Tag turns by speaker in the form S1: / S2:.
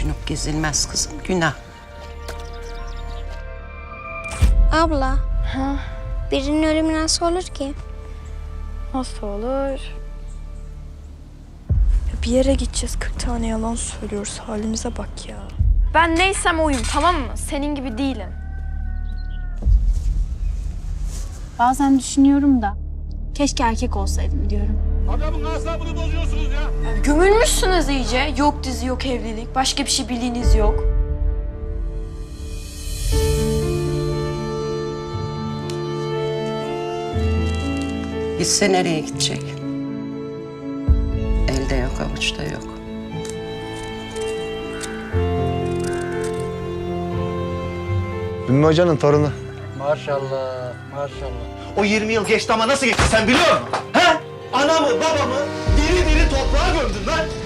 S1: Cunup gezilmez kızım günah.
S2: Abla. Birinin ölümü nasıl olur ki?
S3: Nasıl olur? Bir yere gideceğiz 40 tane yalan söylüyoruz halimize bak ya. Ben neysem oyum tamam mı? Senin gibi değilim.
S4: Bazen düşünüyorum da keşke erkek olsaydım diyorum.
S5: Adamın asabını bozuyorsunuz ya.
S3: Gömülmüşsünüz iyice. Yok dizi yok evlilik. Başka bir şey bildiğiniz yok.
S1: Gitse nereye gidecek? Elde yok avuçta yok.
S6: Ümmü Hoca'nın torunu.
S5: Maşallah, maşallah. O 20 yıl geçti ama nasıl geçti sen biliyor musun? He? Anamı, babamı döndün lan?